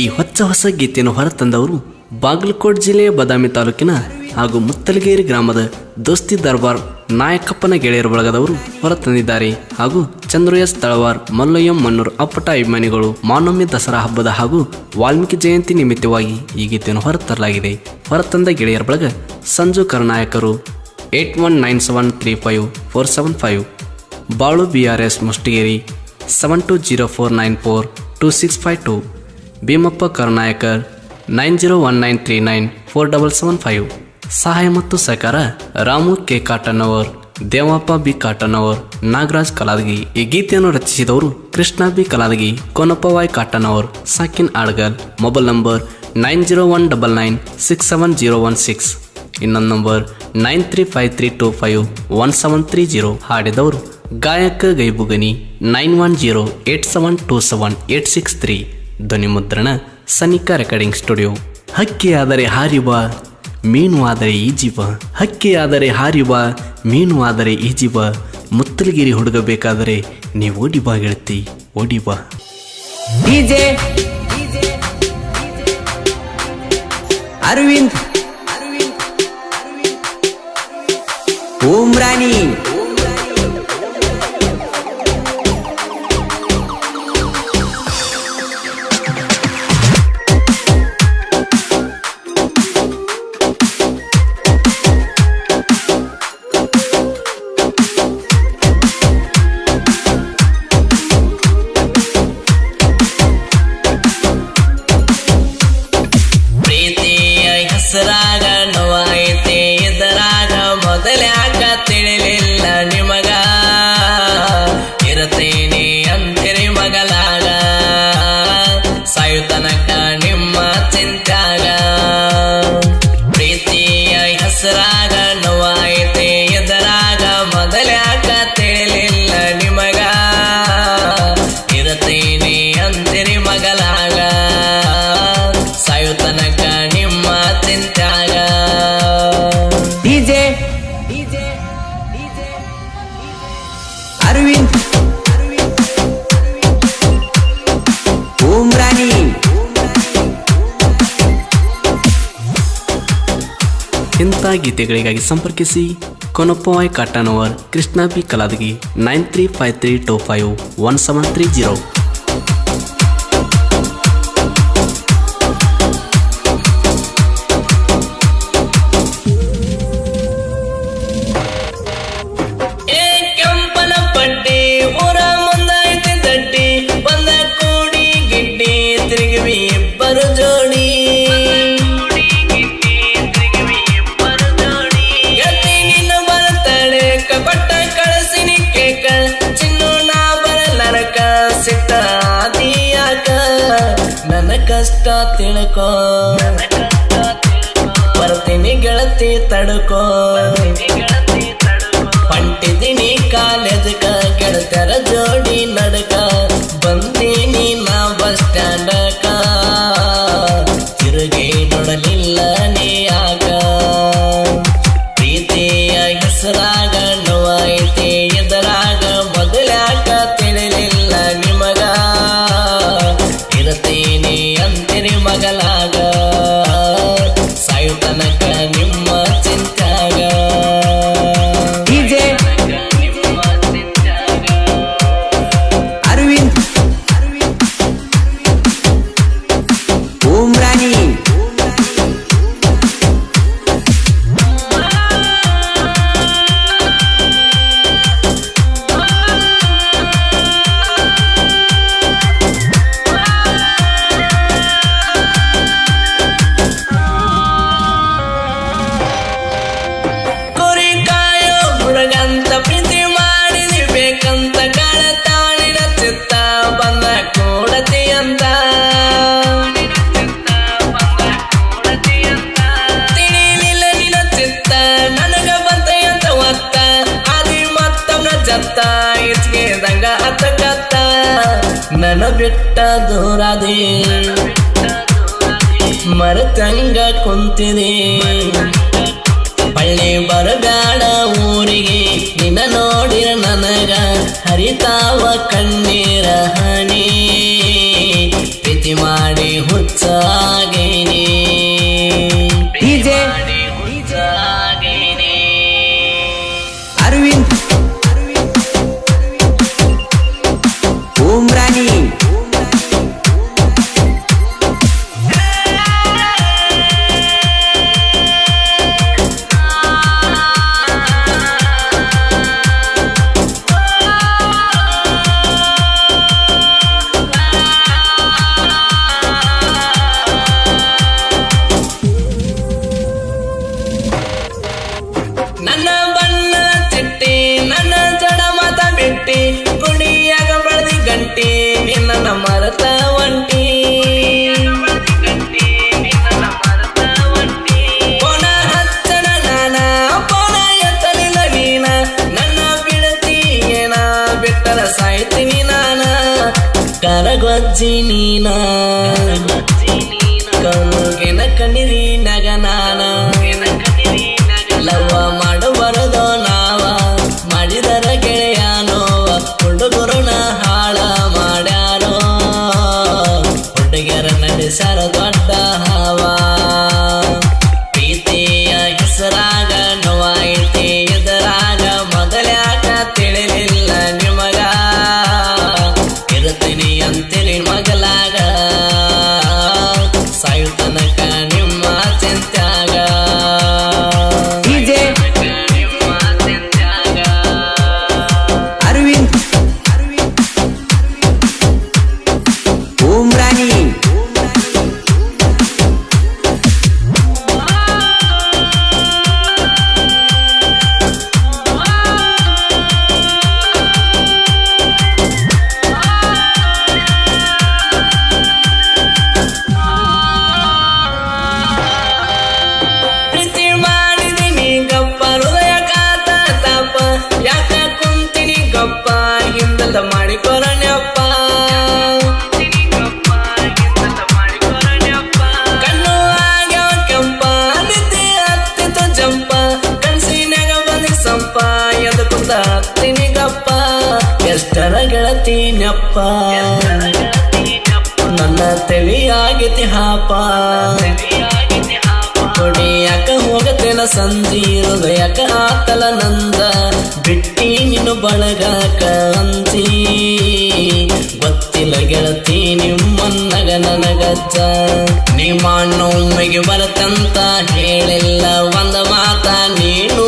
ಈ ಹೊಚ್ಚ ಹೊಸ ಗೀತೆಯನ್ನು ಹೊರತಂದವರು ಬಾಗಲಕೋಟ್ ಜಿಲ್ಲೆಯ ಬದಾಮಿ ತಾಲೂಕಿನ ಹಾಗೂ ಮುತ್ತಲಗೇರಿ ಗ್ರಾಮದ ದೋಸ್ತಿ ದರ್ಬಾರ್ ನಾಯಕಪ್ಪನ ಗೆಳೆಯರ ಬಳಗದವರು ಹೊರತಂದಿದ್ದಾರೆ ಹಾಗೂ ಚಂದ್ರು ಎಸ್ ತಳವಾರ್, ಮಲ್ಲಯ್ಯಂ ಮನ್ನೂರ್ ಅಪ್ಪಟ ಅಭಿಮಾನಿಗಳು ಮಾನೊಮ್ಮೆ ದಸರಾ ಹಬ್ಬದ ಹಾಗೂ ವಾಲ್ಮೀಕಿ ಜಯಂತಿ ನಿಮಿತ್ತವಾಗಿ ಈ ಗೀತೆಯನ್ನು ಹೊರತರಲಾಗಿದೆ. ಹೊರತಂದ ಗೆಳೆಯರ ಬಳಗ Sanju ಕರ್ನಾಯಕರು eight one nine seven three five four seven five. Balu B R S Mushtigeri seven two zero four nine four two six five two. Bheemappa Karunayakar nine zero one nine three nine four double seven five. ಸಹಾಯ ಮತ್ತು ಸಹಕಾರ, Ramu K Katannavar Devappa B Katanavar, Nagaraj Kaladagi. ಈ ಗೀತೆಯನ್ನು ರಚಿಸಿದವರು Krishna B Kaladagi, Konappa Y Katannavar ಸಾಕಿನ್ Adgal mobile number nine zero one double nine six seven zero one six. ಇನ್ನೊಂದು number nine three five three two five one seven three zero. ಹಾಡಿದವರು ಗಾಯಕ Gaibugani, nine one zero eight seven two seven eight six three. ಧ್ವನಿ ಮುದ್ರಣ Sanika recording studio. ಹಕ್ಕಿ ಆದರೆ ಹಾರಿವ ಮೀನು ಆದರೆ ಈ ಜೀವ. ಹಕ್ಕಿ ಆದರೆ ಹಾರಿವ ಮೀನು ಆದರೆ ಈ ಜೀವ. ಮುತ್ತಲಗಿರಿ ಹುಡುಗಬೇಕಾದರೆ ನೀವು ಓಡಿ ಬಾ ಗೆಳತಿ ಓಡಿ ಬಾ ಡಿಜೆ ಅರವಿಂದ್ ಓಂ ಪ್ರೀತಿಯ ಇಂಥ ಗೀತೆಗಳಿಗಾಗಿ ಸಂಪರ್ಕಿಸಿ ಕೊನಪಾಯ್ Katanavar Krishna B Kaladagi nine three five three two five one seven three zero ಕಷ್ಟ ತಿಳ್ಕೋ. ಬರ್ತೀನಿ ಗೆಳತಿ ತಡ್ಕೋ. ಹೊಂಟಿದ್ದೀನಿ ಕಾಲೇಜಕ ಬಿಟ್ಟ ದೂರದೆ. ಮರತಂಗ ಕುಂತಿದೆ. ಪಳ್ಳಿ ಬರಗಾಡ ಊರಿಗೆ ನಿನ್ನ ನೋಡಿರ ನನಗ ಹರಿತಾವ ಕಣ್ಣೀರ ಹನಿ. ಪ್ರೀತಿ ಮಾಡಿ ಹುಚ್ಚಾಗೆ ನನ್ನ ತಲಿಯಾಗತಿ ಹಾಪ. ಯಾಕ ಹೋಗತೇನ ಸಂಜಿ ಯಾಕ ಆತಲ ನಂದ. ಬಿಟ್ಟಿ ನೀನು ಬಳಗಾಕ ಅಂಜಿ ಗೊತ್ತಿಲ್ಲ ಗೆಳತಿ ನಿಮ್ಮನ್ನಗ ನನಗಜ್ಜ. ನಿಮ್ಮ ಒಮ್ಮೆಗೆ ಬರತಂತ, ಹೇಳಿಲ್ಲ ಒಂದ ಮಾತ, ನೀನು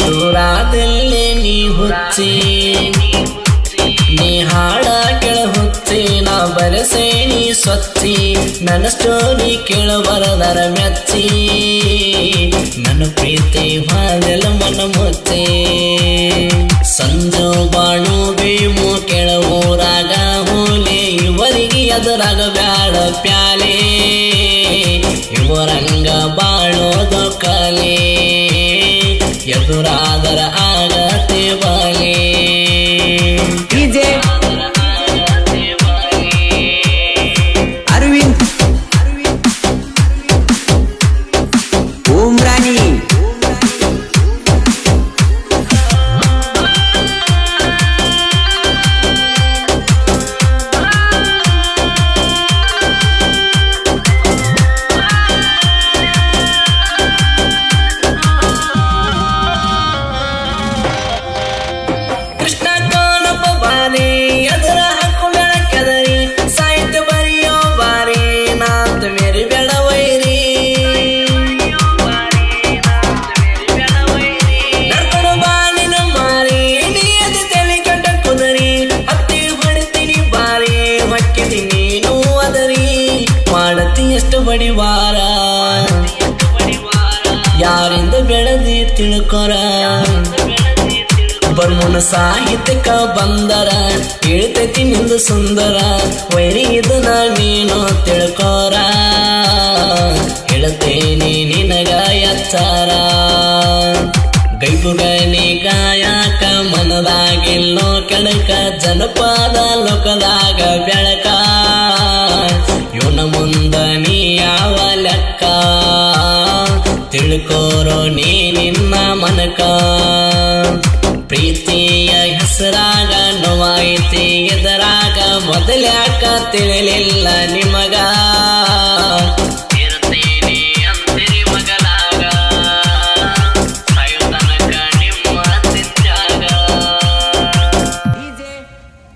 ದೂರಾದಲ್ಲಿ ನೀ ಹುಚ್ಚಿ ನೀ ಹಾಡ ಕೆಳ ಹುಚ್ಚಿ ನಾ ಬರಸೆ ನೀ ಸ್ವಚ್ಛಿ ನನ್ನ ಸ್ಟೋರಿ ಕೇಳ ಬರದರ ಮೆಚ್ಚಿ ತಿಳ್ಕೊರ. ಬರ್ಮುನ ಸಾಹಿತ್ಯಕ ಬಂದರ. ಹೇಳ್ತೈತಿ ನಿಂದು ಸುಂದರ. ವೈರಿ ಇದನ್ನ ನೀನು ತಿಳ್ಕೋರ. ಮೊದಲ್ಯಾಕ ತಿಳಿಲಿಲ್ಲ ನಿಮಗ.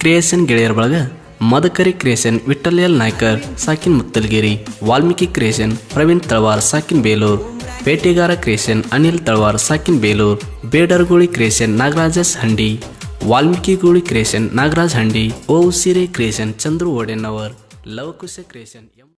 ಕ್ರಿಯೇಷನ್ ಗೆಳೆಯರ ಬಳಗ ಮದಕರಿ ಕ್ರಿಯೇಷನ್ ವಿಠಲ್ ಎಲ್ ನಾಯ್ಕರ್ ಸಾಕಿನ್ ಮುತ್ತಲ್ಗಿರಿ ವಾಲ್ಮೀಕಿ ಕ್ರಿಯೇಷನ್ ಪ್ರವೀಣ್ ತಳವಾರ್ ಸಾಕಿನ್ ಬೇಲೂರ್ ಬೇಟೆಗಾರ ಕ್ರಿಯೇಷನ್ ಅನಿಲ್ ತಳವಾರ್ ಸಾಕಿನ್ ಬೇಲೂರ್ ಬೇಡರ್ಗೋಳಿ ಕ್ರಿಯೇಷನ್ ನಾಗರಾಜಸ್ ಹಂಡಿ ವಾಲ್ಮೀಕಿ ಗೋಳಿ ಕ್ರಿಯೇಷನ್ ನಾಗರಾಜ್ ಹಂಡಿ ಓ ಸಿರೆ creation Chandru Odennavar Lavakusha creation M